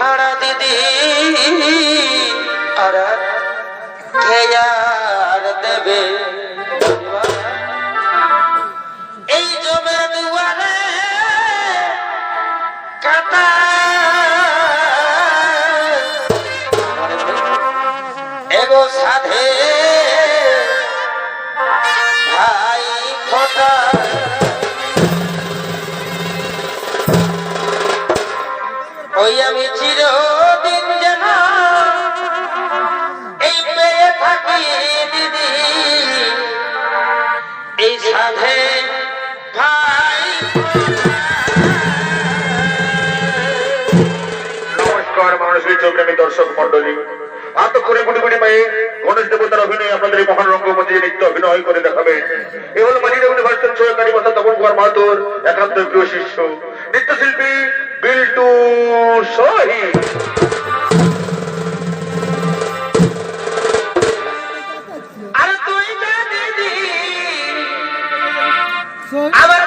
ছাড়া দিদি। আর খেয়ার দেবে। এই জমে দুয়ারে কাটা। সাধে ভাই ফোটা ওই আমি চিরদিন যেন এই পেয়ে থাকি দিদি। এই সাধে ভাই নমস্কার মানুষের চোখপ্রেমী দর্শক মন্ডলী দেবতার অভিনয় আপনাদের অভিনয় করে দেখাবে, এ হল মাঝির ইউনিভার্সিটির সহকারী কথা তপন নৃত্যশিল্পী বিল্টু দিদি আমার